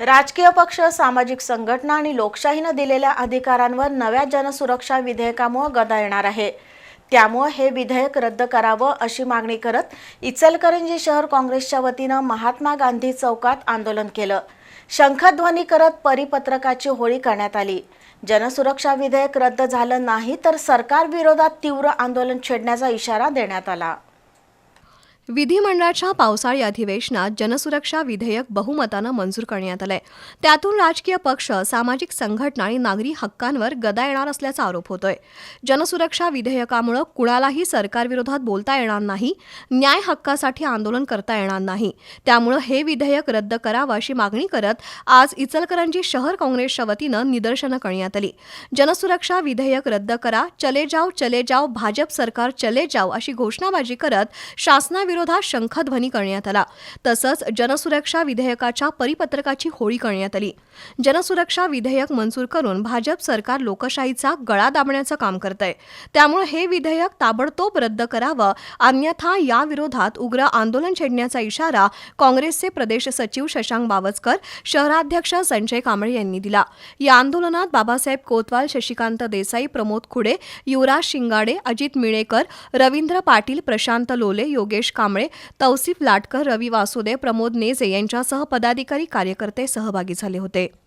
राजकीय पक्ष सामाजिक संघटना आणि लोकशाहीनं दिलेल्या अधिकारांवर नव्या जनसुरक्षा विधेयकामुळे गदा येणार आहे. त्यामुळे हे विधेयक रद्द करावं अशी मागणी करत इचलकरंजी शहर काँग्रेसच्या वतीनं महात्मा गांधी चौकात आंदोलन केलं. शंखध्वनी करत परिपत्रकाची होळी करण्यात आली. जनसुरक्षा विधेयक रद्द झालं नाही तर सरकार विरोधात तीव्र आंदोलन छेडण्याचा इशारा देण्यात आला. विधिमंडळाच्या पावसाळी अधिवेशनात जनसुरक्षा विधेयक बहुमतानं मंजूर करण्यात आलंय. त्यातून राजकीय पक्ष सामाजिक संघटना आणि नागरी हक्कांवर गदा येणार असल्याचा आरोप होतोय. जनसुरक्षा विधेयकामुळे कुणालाही सरकारविरोधात बोलता येणार नाही न्याय हक्कासाठी आंदोलन करता येणार नाही. त्यामुळे हे विधेयक रद्द करावं अशी मागणी करत आज इचलकरंजी शहर काँग्रेसच्या वतीनं निदर्शनं करण्यात आली. जनसुरक्षा विधेयक रद्द करा चले जाव चले जाव भाजप सरकार चले जाव अशी घोषणाबाजी करत शासनाविरोधात विरोधात शंखध्वनी करण्यात आला. तसंच जनसुरक्षा विधेयकाच्या परिपत्रकाची होळी करण्यात आली. जनसुरक्षा विधेयक मंजूर करून भाजप सरकार लोकशाहीचा गळा दाबण्याचं काम करत आहे त्यामुळे हे विधेयक ताबडतोब रद्द करावं अन्यथा याविरोधात उग्र आंदोलन छेडण्याचा इशारा काँग्रेसचे प्रदेश सचिव शशांक बावचकर शहराध्यक्ष संजय कांबळे यांनी दिला. या आंदोलनात बाबासाहेब कोतवाल शशिकांत देसाई प्रमोद खुडे युवराज शिंगाडे अजित मिळेकर रवींद्र पाटील प्रशांत लोले योगेश कांबळे तौसिफ लाटकर रवी वासुदेव प्रमोद नेजे यांच्यासह पदाधिकारी कार्यकर्ते सहभागी झाले होते.